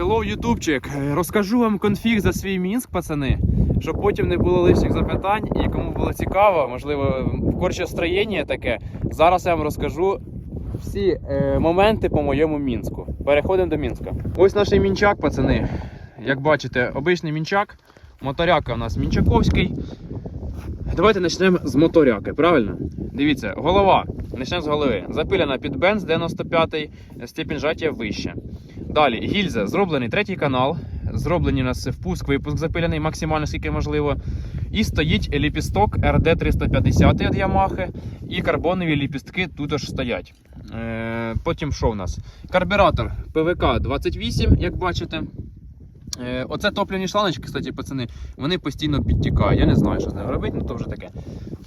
Hello, ютубчик. Розкажу вам конфіг за свій мінськ, пацани, щоб потім не було лишніх запитань і кому було цікаво, можливо, в корче строєння таке. Зараз я вам розкажу всі е, моменти по моєму мінську. Переходимо до мінська. Ось наш мінчак, пацани. Як бачите, обичний мінчак. Моторяка у нас мінчаковський. Давайте почнемо з моторяки, правильно? Дивіться, голова. Почнемо з голови. Запилена під бенз 95 степінь жаття вище. Далі гільза, зроблений третій канал. Зроблені у нас впуск, випуск запилений максимально скільки можливо. І стоїть ліпісток RD350 від Yamaha. І карбонові ліпістки тут аж стоять. Е, потім що в нас? Карбюратор ПВК 28, як бачите. Е, Оце топливні шланочки, кстати, пацани, вони постійно підтікають. Я не знаю, що з ними робити, ну то вже таке.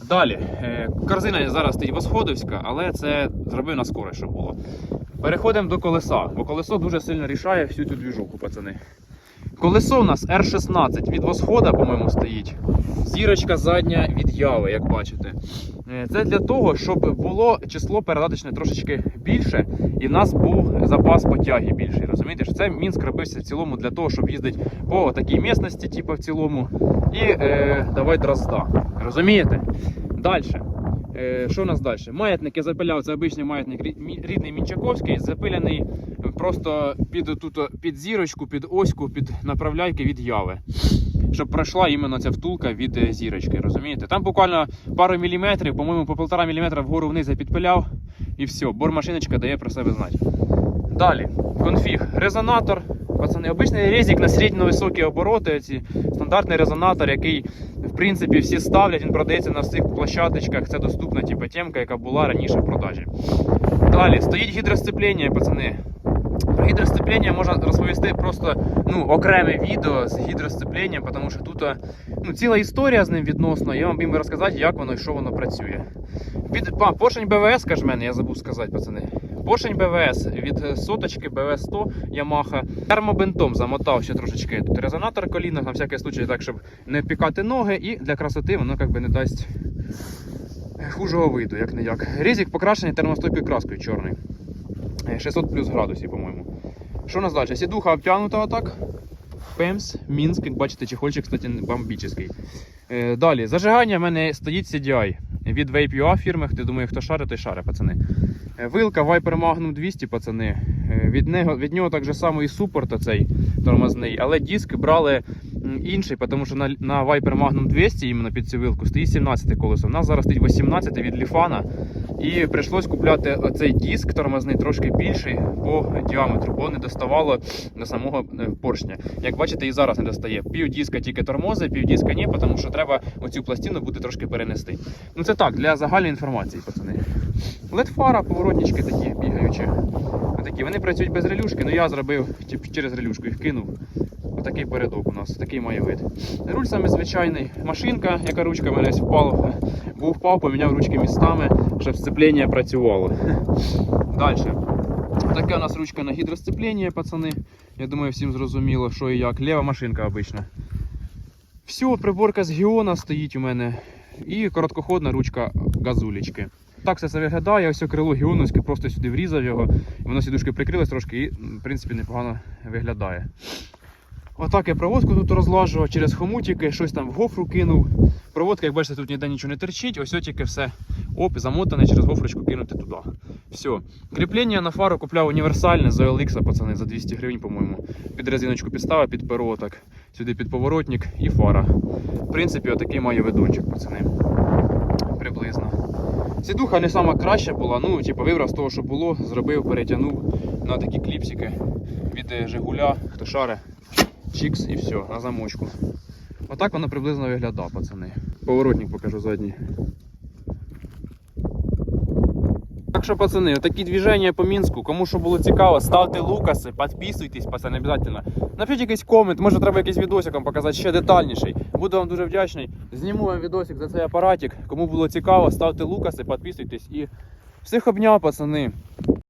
Далі, е, корзина зараз стоїть восходовська, але це зробив на скорость, щоб було. Переходимо до колеса, бо колесо дуже сильно рішає всю цю двіжуху, пацани. Колесо у нас R16 від восхода, по-моєму, стоїть. Зірочка задня від яви, як бачите. Е, Це для того, щоб було число передаточне трошечки більше, і в нас був запас потяги більший. Розумієте, що це Мінськ робився в цілому для того, щоб їздити по такій місності, типу в цілому, і е, давати дрозда. Розумієте? Далі. Е, що у нас далі? Маятник я запиляв, це обичний маятник рідний Мінчаковський, запиляний просто під, тут, під зірочку, під оську, під направляйки від яви. Щоб пройшла іменно ця втулка від е, зірочки, розумієте? Там буквально пару міліметрів, по-моєму, по полтора міліметра вгору вниз я підпиляв і все, бормашиночка дає про себе знати. Далі, конфіг, резонатор. Пацани, обичний резик на середньо-високі обороти. Ці стандартний резонатор, який в принципі всі ставлять, він продається на всіх площадочках. Це доступна типу, темка, яка була раніше в продажі. Далі стоїть гідросцеплення, пацани. Про гідросцеплення можна розповісти просто ну, окреме відео з гідросцепленням, тому що тут ну, ціла історія з ним відносно. Я вам їм розказати, як воно і що воно працює. Від, а, поршень БВС, каже мене, я забув сказати, пацани. Поршень БВС від е, соточки БВС 100 Yamaha. Термобинтом замотав ще трошечки тут резонатор коліна, на всякий случай, так, щоб не пікати ноги, і для красоти воно як би не дасть хужого виду, як не як. Різик покрашений термостойкою краскою чорний. Е, 600 плюс градусів, по-моєму. Що нас далі? Сідуха обтягнута отак. Пемс, Мінськ, як бачите, чехольчик, кстати, бомбічний. Е, далі, зажигання в мене стоїть CDI від Vape.ua фірми. Хто думає, хто шарить, той шарить, пацани. Е, Вилка Viper Magnum 200, пацани. Е, Від нього, від нього так же само і супорт оцей тормозний, але диск брали інший, тому що на, на Viper Magnum 200 іменно під цю вилку стоїть 17 колесо. У нас зараз стоїть 18 від Ліфана. І прийшлось купляти оцей диск тормозний трошки більший по діаметру, бо не доставало до самого е, поршня. Як бачите, і зараз не достає. Пів диска тільки тормози, пів диска ні, тому що треба оцю пластину буде трошки перенести. Ну це так, для загальної інформації, пацани. LED-фара, поворотнички такі бігаючі. Отакі. Вони працюють без релюшки, але я зробив через релюшку їх кинув. Отакий передок у нас, такий має вид. Руль саме звичайний. Машинка, яка ручка мене впала. Був впав, поміняв ручки містами, щоб сцеплення працювало. Далі. Така у нас ручка на гідросцеплення, пацани. Я думаю, всім зрозуміло, що і як. Лева машинка обична. Все, приборка з Гіона стоїть у мене. І короткоходна ручка газулечки. Так все виглядає, ось крило гіоновське, просто сюди врізав його, воно сідушкою прикрилось трошки і, в принципі, непогано виглядає. Отак я проводку тут розлажував через хомутики, щось там в гофру кинув. Проводка, як бачите, тут ніде нічого не терчить, ось тільки все оп, замотане через гофрочку кинути туди. Все. Кріплення на фару купляв універсальне з OLX, пацани, за 200 гривень, по-моєму. Під резиночку підставив, під перо, так. Сюди під поворотник і фара. В принципі, отакий має видончик, пацани. Приблизно. Сідуха не сама краща була, ну, типу, вибрав з того, що було, зробив, перетягнув на такі кліпсики від Жигуля, хто шаре. Чікс і все, на замочку. Отак воно приблизно виглядає, пацани. Поворотник покажу задній. Так що, пацани, такі движення по Мінську. Кому що було цікаво, ставте лукаси, підписуйтесь, пацани, обов'язково. Напишіть якийсь комент, може треба якийсь відосик вам показати ще детальніший. Буду вам дуже вдячний. Зніму вам відосик за цей апаратик. Кому було цікаво, ставте лукаси, підписуйтесь і всіх обняв, пацани.